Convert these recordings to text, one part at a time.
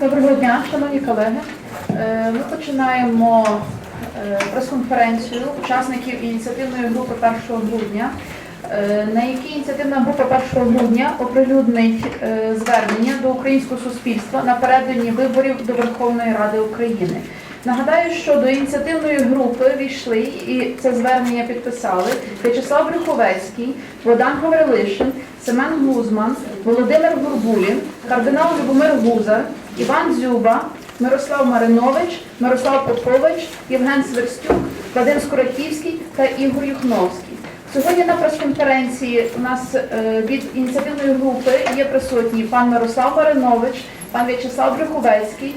Доброго дня, шановні колеги. Е, Ми починаємо е, прес-конференцію учасників ініціативної групи 1 грудня, е, на якій ініціативна група 1 грудня оприлюднить звернення до українського суспільства напередодні виборів до Верховної Ради України. Нагадаю, що до ініціативної групи війшли і це звернення підписали В'ячеслав Брюховецький, Богдан Гаврилишин, Семен Гузман, Володимир Гурбулін, кардинал Любомир Гузар, Іван Дзюба, Мирослав Маринович, Мирослав Попович, Євген Сверстюк, Вадим Скоротівський та Ігор Юхновський. Сьогодні на прес-конференції у нас е, від ініціативної групи є присутні пан Мирослав Маринович, пан В'ячеслав Брюховецький,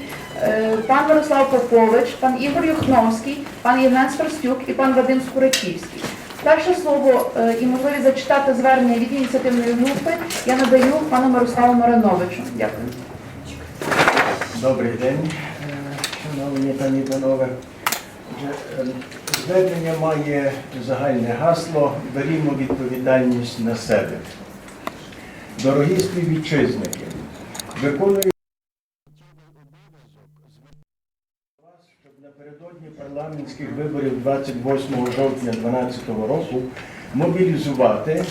пан Мирослав Попович, пан Ігор Юхновський, пан Євген Сверстюк і пан Вадим Скоротівський. Перше слово е, і можливість зачитати звернення від ініціативної групи я надаю пану Мирославу Мариновичу. Дякую. Добрий день, е, шановні пані панове. Отже, е, Звернення має загальне гасло Берімо відповідальність на себе. Дорогі співвітчизники, виконую парламентських виборів 28 жовтня 2012 року мобілізувати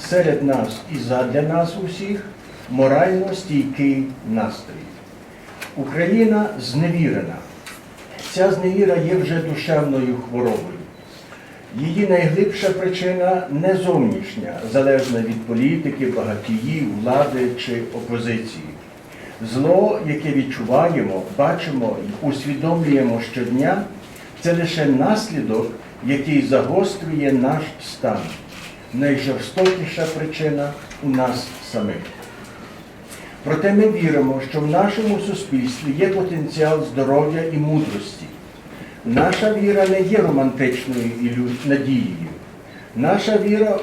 серед нас і задля нас усіх морально стійкий настрій. Україна зневірена. Ця зневіра є вже душевною хворобою. Її найглибша причина не зовнішня, залежна від політики, багатіїв, влади чи опозиції. Зло, яке відчуваємо, бачимо і усвідомлюємо щодня, це лише наслідок, який загострює наш стан. Найжорстокіша причина у нас самих. Проте ми віримо, що в нашому суспільстві є потенціал здоров'я і мудрості. Наша віра не є романтичною надією. Наша віра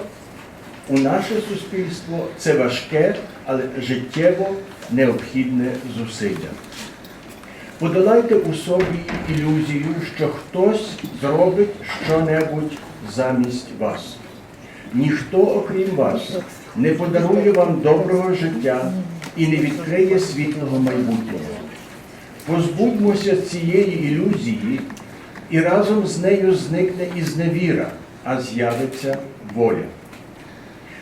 у наше суспільство це важке, але життєво необхідне зусилля. Подолайте у собі ілюзію, що хтось зробить щонебудь замість вас. Ніхто, окрім вас, не подарує вам доброго життя і не відкриє світлого майбутнього. Позбудьмося цієї ілюзії, і разом з нею зникне і зневіра, а з'явиться воля.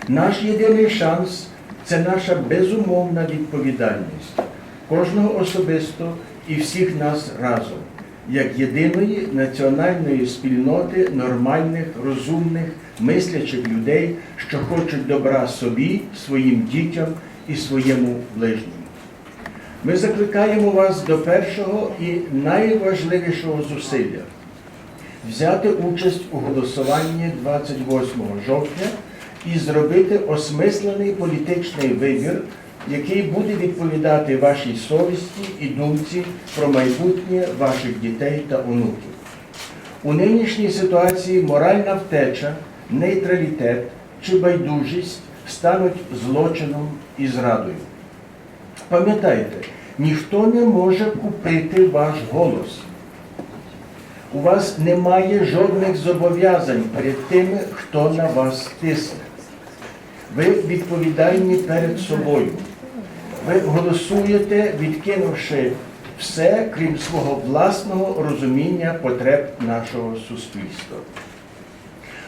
Наш єдиний шанс це наша безумовна відповідальність кожного особисто і всіх нас разом, як єдиної національної спільноти нормальних, розумних, мислячих людей, що хочуть добра собі, своїм дітям і своєму ближньому. Ми закликаємо вас до першого і найважливішого зусилля взяти участь у голосуванні 28 жовтня і зробити осмислений політичний вибір, який буде відповідати вашій совісті і думці про майбутнє ваших дітей та онуків. У нинішній ситуації моральна втеча, нейтралітет чи байдужість стануть злочином і зрадою. Пам'ятайте, ніхто не може купити ваш голос. У вас немає жодних зобов'язань перед тими, хто на вас тисне. Ви відповідальні перед собою. Ви голосуєте, відкинувши все, крім свого власного розуміння потреб нашого суспільства.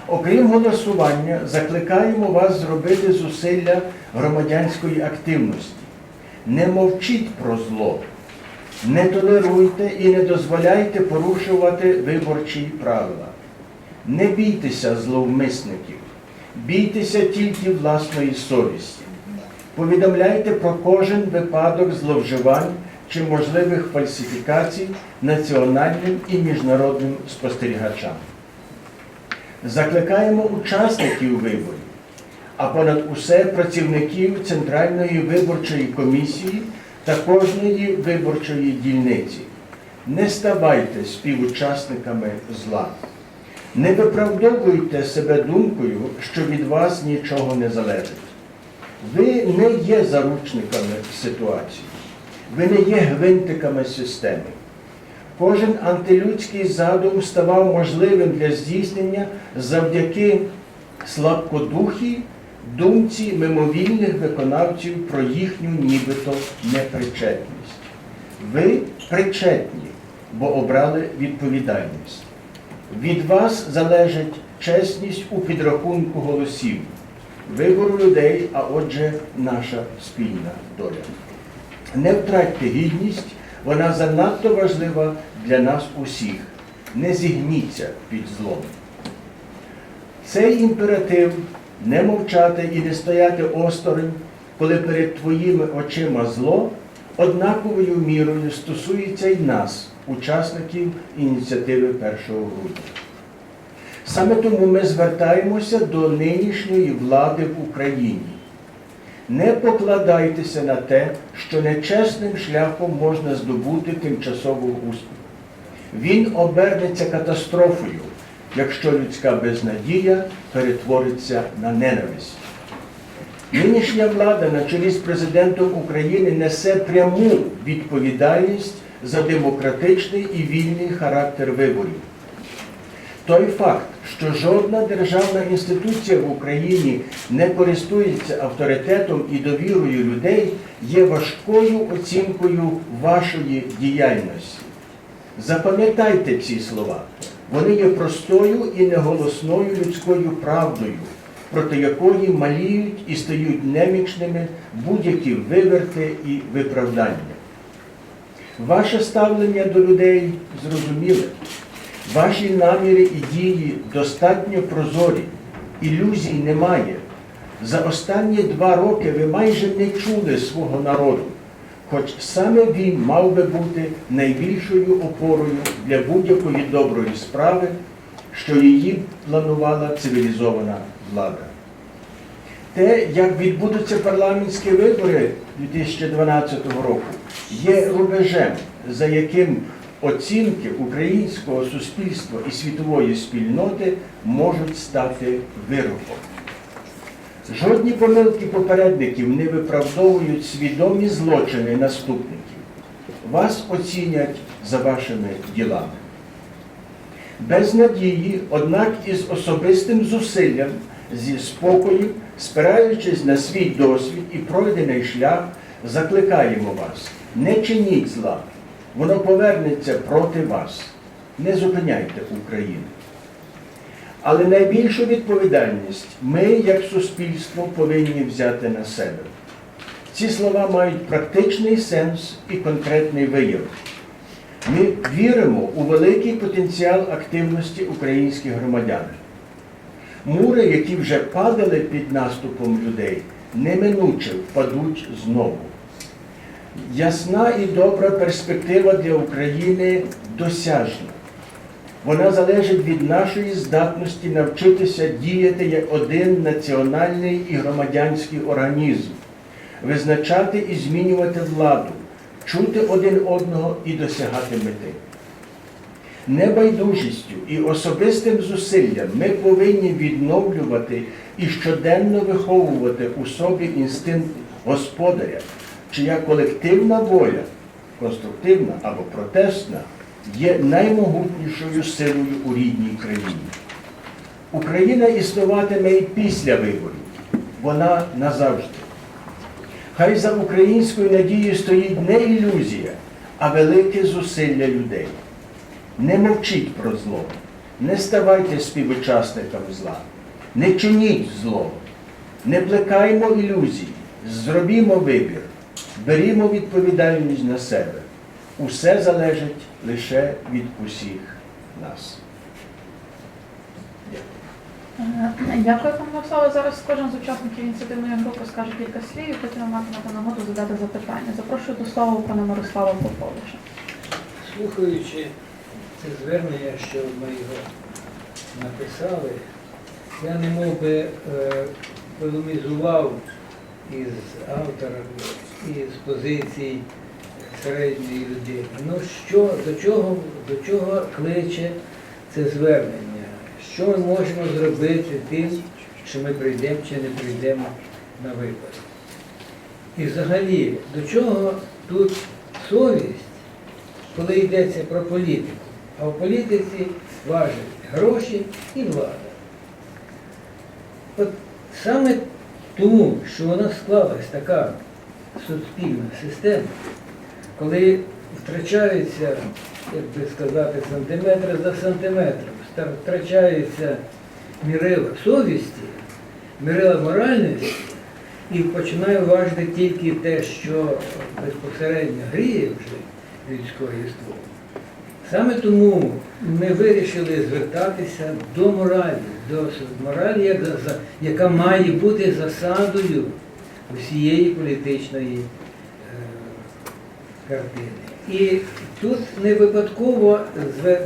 Окрім голосування, закликаємо вас зробити зусилля громадянської активності. Не мовчіть про зло, не толеруйте і не дозволяйте порушувати виборчі правила. Не бійтеся зловмисників, бійтеся тільки власної совісті. Повідомляйте про кожен випадок зловживань чи можливих фальсифікацій національним і міжнародним спостерігачам. Закликаємо учасників виборів, а понад усе працівників Центральної виборчої комісії та кожної виборчої дільниці. Не ставайте співучасниками зла. Не виправдовуйте себе думкою, що від вас нічого не залежить. Ви не є заручниками ситуації, ви не є гвинтиками системи. Кожен антилюдський задум ставав можливим для здійснення завдяки слабкодухій думці мимовільних виконавців про їхню нібито непричетність. Ви причетні, бо обрали відповідальність. Від вас залежить чесність у підрахунку голосів, вибору людей, а отже, наша спільна доля. Не втратьте гідність, вона занадто важлива для нас усіх. Не зігніться під злом. Цей імператив не мовчати і не стояти осторонь, коли перед твоїми очима зло, однаковою мірою стосується й нас, учасників ініціативи 1 грудня. Саме тому ми звертаємося до нинішньої влади в Україні. Не покладайтеся на те, що нечесним шляхом можна здобути тимчасовий успіх. Він обернеться катастрофою, якщо людська безнадія перетвориться на ненависть. Нинішня влада на чолі з президентом України несе пряму відповідальність за демократичний і вільний характер виборів. Той факт, що жодна державна інституція в Україні не користується авторитетом і довірою людей, є важкою оцінкою вашої діяльності. Запам'ятайте ці слова. Вони є простою і неголосною людською правдою, проти якої маліють і стають немічними будь-які виверти і виправдання. Ваше ставлення до людей зрозуміле. Ваші наміри і дії достатньо прозорі, ілюзій немає. За останні два роки ви майже не чули свого народу, хоч саме він мав би бути найбільшою опорою для будь-якої доброї справи, що її планувала цивілізована влада. Те, як відбудуться парламентські вибори 2012 року, є рубежем, за яким оцінки українського суспільства і світової спільноти можуть стати вироком. Жодні помилки попередників не виправдовують свідомі злочини наступників. Вас оцінять за вашими ділами. Без надії, однак із особистим зусиллям, зі спокою, спираючись на свій досвід і пройдений шлях, закликаємо вас, не чиніть зла, воно повернеться проти вас. Не зупиняйте Україну. Але найбільшу відповідальність ми, як суспільство, повинні взяти на себе. Ці слова мають практичний сенс і конкретний вияв. Ми віримо у великий потенціал активності українських громадян. Мури, які вже падали під наступом людей, неминуче впадуть знову. Ясна і добра перспектива для України досяжна. Вона залежить від нашої здатності навчитися діяти як один національний і громадянський організм, визначати і змінювати владу, чути один одного і досягати мети. Небайдужістю і особистим зусиллям ми повинні відновлювати і щоденно виховувати у собі інстинкт господаря, чия колективна воля, конструктивна або протестна, є наймогутнішою силою у рідній країні. Україна існуватиме і після виборів. Вона назавжди. Хай за українською надією стоїть не ілюзія, а велике зусилля людей. Не мовчіть про зло, не ставайте співучасниками зла, не чиніть зло, не плекаймо ілюзій, зробімо вибір, берімо відповідальність на себе. Усе залежить лише від усіх нас. Дякую, пане Мирославе. Зараз кожен з учасників ініціативної групи скаже кілька слів, і потім матимете нагоду задати запитання. Запрошую до слова пана Мирослава Поповича. Слухаючи це звернення, що ми його написали, я не мов би е, полемізував із авторами, із позицій середньої людини. Ну що, до чого, до чого кличе це звернення? Що ми можемо зробити тим, що ми прийдемо чи не прийдемо на вибори? І взагалі, до чого тут совість? коли йдеться про політику. А в політиці важать гроші і влада. От саме тому, що вона склалась така суспільна система, коли втрачаються, як би сказати, сантиметри за сантиметром, втрачаються мірила совісті, мірила моральності, і починає важити тільки те, що безпосередньо гріє вже людське єство. Саме тому ми вирішили звертатися до моралі, до моралі, яка має бути засадою усієї політичної е, картини. І тут не випадково